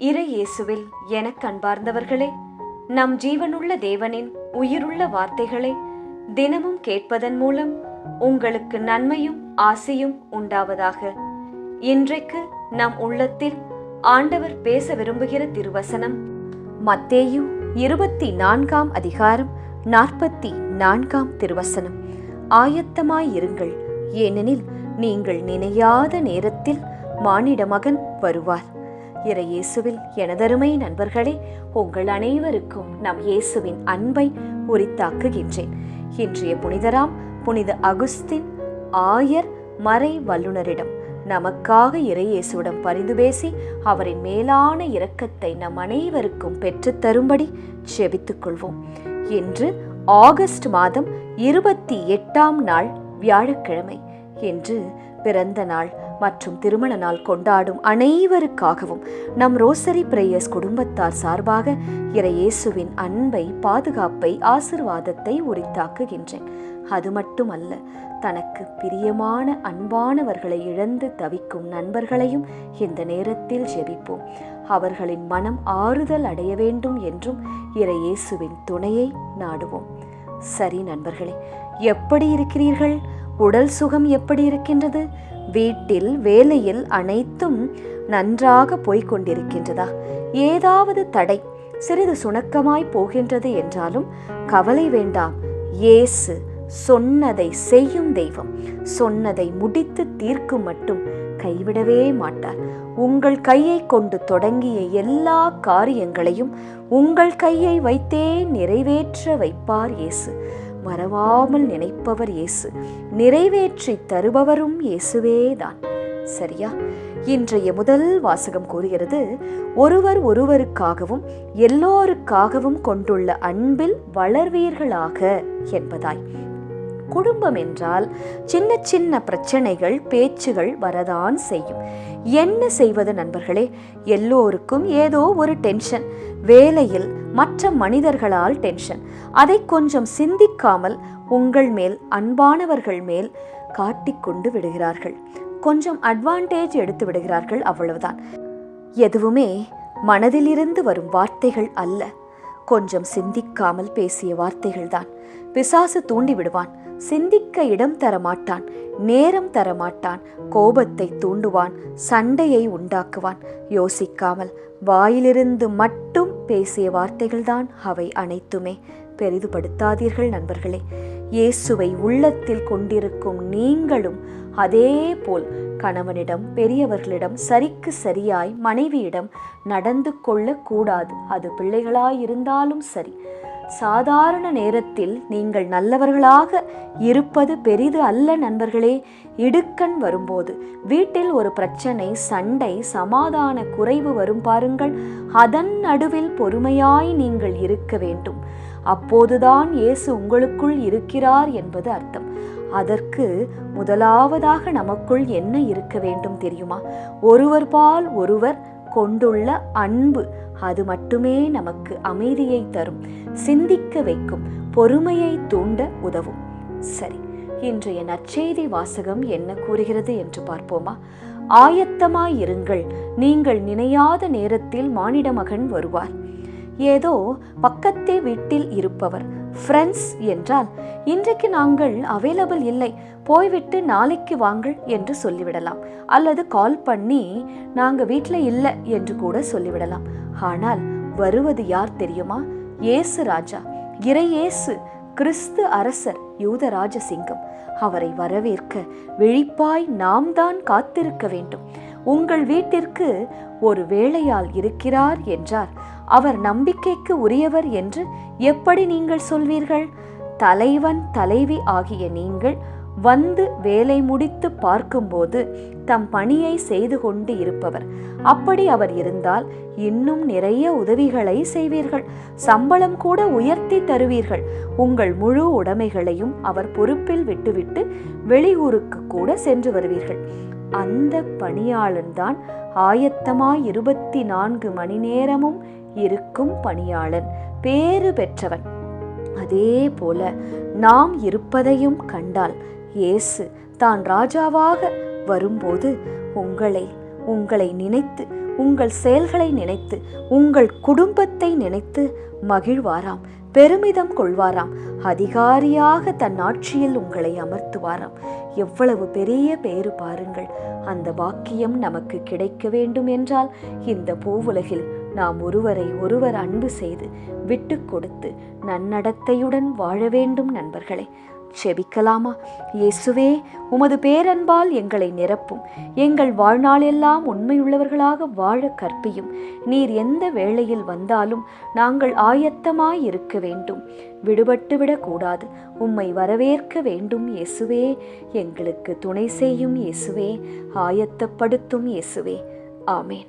இறை இயேசுவில் எனக் அன்பார்ந்தவர்களே நம் ஜீவனுள்ள தேவனின் உயிருள்ள வார்த்தைகளை தினமும் கேட்பதன் மூலம் உங்களுக்கு நன்மையும் ஆசையும் உண்டாவதாக. இன்றைக்கு நம் உள்ளத்தில் ஆண்டவர் பேச விரும்புகிற திருவசனம் மத்தேயு இருபத்தி நான்காம் அதிகாரம் நாற்பத்தி நான்காம் திருவசனம் ஆயத்தமாயிருங்கள் ஏனெனில் நீங்கள் நினையாத நேரத்தில் மானிட மகன் வருவார். இறையேசுவில் எனதருமை நண்பர்களே உங்கள் அனைவருக்கும் நம் இயேசுவின் அன்பை உரித்தாக்குகின்றேன். இன்றைய புனிதராம் புனித அகுஸ்தின் ஆயர் மறை வல்லுனரிடம் நமக்காக இறையேசுவிடம் பரிந்து பேசி அவரின் மேலான இரக்கத்தை நம் அனைவருக்கும் பெற்றுத் தரும்படி செபித்துக் கொள்வோம். இன்று ஆகஸ்ட் மாதம் இருபத்தி எட்டாம் நாள் வியாழக்கிழமை. என்று பிறந்த நாள் மற்றும் திருமண நாள் கொண்டாடும் அனைவருக்காகவும் நம் ரோசரி பிரேயர்ஸ் குடும்பத்தார் சார்பாக இறையேசுவின் அன்பை பாதுகாப்பை ஆசிர்வாதத்தை உரித்தாக்குகின்றேன். அது மட்டுமல்ல தனக்கு பிரியமான அன்பானவர்களை இழந்து தவிக்கும் நண்பர்களையும் இந்த நேரத்தில் ஜெபிப்போம். அவர்களின் மனம் ஆறுதல் அடைய வேண்டும் என்றும் இறையேசுவின் துணையை நாடுவோம். சரி நண்பர்களே எப்படி இருக்கிறீர்கள்? உடல் சுகம் எப்படி இருக்கின்றது? வீட்டில் வேலையில் அனைத்தும் நன்றாக போய்கொண்டிருக்கின்றதா ஏதாவது தடை சிறிது சுணக்கமாய் போகின்றது என்றாலும் கவலை வேண்டாம். இயேசு சொன்னதை செய்யும் தெய்வம். சொன்னதை முடித்து தீர்க்கும் மட்டும் கைவிடவே மாட்டார். உங்கள் கையை கொண்டு தொடங்கிய எல்லா காரியங்களையும் உங்கள் கையை வைத்தே நிறைவேற்ற வைப்பார் இயேசு. மறவாமல் நினைப்பவர் இயேசு. நிறைவேற்றி தருபவரும் இயேசுவேதான். சரியா? இன்றைய முதல் வாசகம் கூறுகிறது ஒருவர் ஒருவருக்காகவும் எல்லோருக்காகவும் கொண்டுள்ள அன்பில் வளர்வீர்களாக என்பதாய். குடும்பம் என்றால் சின்ன சின்ன பிரச்சனைகள் பேச்சுகள் வரதான் செய்யும். என்ன செய்வது நண்பர்களே? எல்லோருக்கும் ஏதோ ஒரு டென்ஷன். வேலையில் மற்ற மனிதர்களால் டென்ஷன். அதை கொஞ்சம் சிந்திக்காமல் உங்கள் மேல் அன்பானவர்கள் மேல் காட்டிக்கொண்டு விடுகிறார்கள். கொஞ்சம் அட்வான்டேஜ் எடுத்து விடுகிறார்கள் அவ்வளவுதான். எதுவுமே மனதிலிருந்து வரும் வார்த்தைகள் அல்ல. கொஞ்சம் சிந்திக்காமல் பேசிய வார்த்தைகள்தான். பிசாசு தூண்டி விடுவான் சிந்திக்க இடம் தரமாட்டான் நேரம் தரமாட்டான் கோபத்தை தூண்டுவான் சண்டையை உண்டாக்குவான். யோசிக்காமல் வாயிலிருந்து மட்டும் பேசிய வார்த்தைகள்தான் அவை அனைத்துமே. பெரிதுபடுத்தாதீர்கள் நண்பர்களே இயேசுவை உள்ளத்தில் கொண்டிருக்கும் நீங்களும் அதே போல் கணவனிடம் பெரியவர்களிடம் சரிக்கு சரியாய் மனைவியிடம் நடந்து கொள்ளக்கூடாது. அது பிள்ளைகளாயிருந்தாலும் சரி சாதாரண நேரத்தில் நீங்கள் நல்லவர்களாக இருப்பது பெரிது அல்ல நண்பர்களே. இடுக்கண் வரும்போது வீட்டில் ஒரு பிரச்சனை சண்டை சமாதான குறைவு வரும் பாருங்கள். அதன் நடுவில் பொறுமையாய் நீங்கள் இருக்க வேண்டும். அப்போதுதான் இயேசு உங்களுக்குள் இருக்கிறார் என்பது அர்த்தம். அதற்கு முதலாவதாக நமக்குள் என்ன இருக்க வேண்டும் தெரியுமா? ஒருவர் பால் ஒருவர் கொண்டுள்ள அன்பு அது மட்டுமே நமக்கு அமைதியை தரும். சிந்திக்க வைக்கும் பொறுமையை தூண்ட உதவும். சரி இன்றைய நற்செய்தி வாசகம் என்ன கூறுகிறது என்று பார்ப்போமா? ஆயத்தமாயிருங்கள் நீங்கள் நினையாத நேரத்தில் மானிட மகன் வருவார். ஏதோ பக்கத்தே வீட்டில் இருப்பவர் ஃப்ரெண்ட்ஸ் என்றால் இன்றைக்கு நாங்கள் அவைலபிள் இல்லை போய்விட்டு நாளைக்கு வாங்கள் என்று சொல்லிவிடலாம். அல்லது கால் பண்ணி நாங்க வீட்டில் இல்லை என்று கூட சொல்லிவிடலாம். ஆனால் வருவது யார் தெரியுமா? இயேசு ராஜா. இறையேசு கிறிஸ்து அரசர் யூதராஜ சிங்கம் அவரை வரவேற்க விழிப்பாய் நாம் தான் காத்திருக்க வேண்டும். உங்கள் வீட்டிற்கு ஒரு வேளையால் இருக்கிறார் என்றார். அவர் நம்பிக்கைக்கு உரியவர் என்று எப்படி நீங்கள் சொல்வீர்கள்? தலைவன் தலைவி ஆகிய நீங்கள் வந்து வேலை முடித்து பார்க்கும்போது தம் பணியை செய்து கொண்டு இருப்பவர். அப்படி அவர் இருந்தால் இன்னும் நிறைய உதவிகளை செய்வீர்கள். சம்பளம் கூட உயர்த்தி தருவீர்கள். உங்கள் முழு உடைமைகளையும் அவர் பொறுப்பில் விட்டுவிட்டு வெளியூருக்கு கூட சென்று வருவீர்கள். அந்த பணியாளன்தான் ஆயத்தமாய் இருபத்தி நான்கு மணி நேரமும் இருக்கும் பணியாளன் பேறு பெற்றவன். அதே போல நாம் இருப்பதையும் கண்டால் இயேசு தான் ராஜாவாக வரும்போது உங்களை உங்களை நினைத்து உங்கள் செயல்களை நினைத்து உங்கள் குடும்பத்தை நினைத்து மகிழ்வாராம் பெருமிதம் கொள்வாராம் அதிகாரியாக தன் ஆட்சியில் உங்களை அமர்த்துவாராம். எவ்வளவு பெரிய பேறு பாருங்கள் அந்த வாக்கியம் நமக்கு கிடைக்க வேண்டும் என்றால் இந்த பூவுலகில் நாம் ஒருவரை ஒருவர் அன்பு செய்து விட்டு கொடுத்து நன்னடத்தையுடன் வாழ வேண்டும் நண்பர்களே. செபிக்கலாமா? இயேசுவே உமது பேரன்பால் எங்களை நிரப்பும். எங்கள் வாழ்நாளெல்லாம் உண்மையுள்ளவர்களாக வாழ கற்பியும். நீர் எந்த வேளையில் வந்தாலும் நாங்கள் ஆயத்தமாய் இருக்க வேண்டும். விடுபட்டு விடக்கூடாது. உம்மை வரவேற்க வேண்டும் இயேசுவே. எங்களுக்கு துணை செய்யும் இயேசுவே. ஆயத்தப்படுத்தும் இயேசுவே. ஆமேன்.